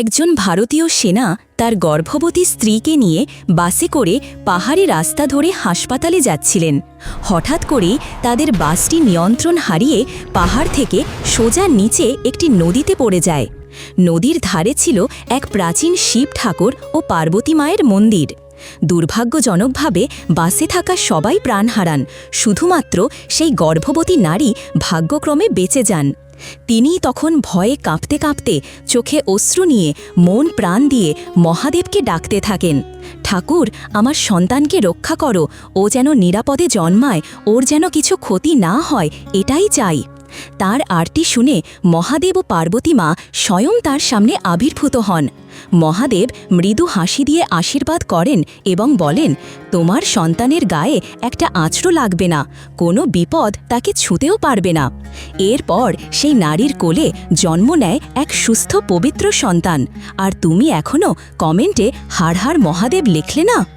একজন ভারতীয় সেনা তার গর্ভবতী স্ত্রীকে নিয়ে বাসে করে পাহাড়ি রাস্তা ধরে হাসপাতালে যাচ্ছিলেন। হঠাৎ করেই তাদের বাসটি নিয়ন্ত্রণ হারিয়ে পাহাড় থেকে সোজা নিচে একটি নদীতে পড়ে যায়। নদীর ধারে ছিল এক প্রাচীন শিব ঠাকুর ও পার্বতী মায়ের মন্দির। দুর্ভাগ্যজনকভাবে বাসে থাকা সবাই প্রাণ হারান। শুধুমাত্র সেই গর্ভবতী নারী ভাগ্যক্রমে বেঁচে যান। তিনি তখন ভয়ে কাঁপতে কাঁপতে চোখে অশ্রু নিয়ে মন প্রাণ দিয়ে মহাদেবকে ডাকতে থাকেন। ঠাকুর, আমার সন্তানকে রক্ষা করো। ও যেন নিরাপদে জন্মায়। ওর যেন কিছু ক্ষতি না হয়, এটাই চাই। তার আরতি শুনে মহাদেব ও পার্বতী মা স্বয়ং তার সামনে আবির্ভূত হন। মহাদেব মৃদু হাসি দিয়ে আশীর্বাদ করেন এবং বলেন, তোমার সন্তানের গায়ে একটা আঁচড়ো লাগবে না, কোনো বিপদ তাকে ছুঁতেও পারবে না। এরপর সেই নারীর কোলে জন্ম নেয় এক সুস্থ, পবিত্র সন্তান। আর তুমি এখনও কমেন্টে হাড় হাড় মহাদেব লিখলে না?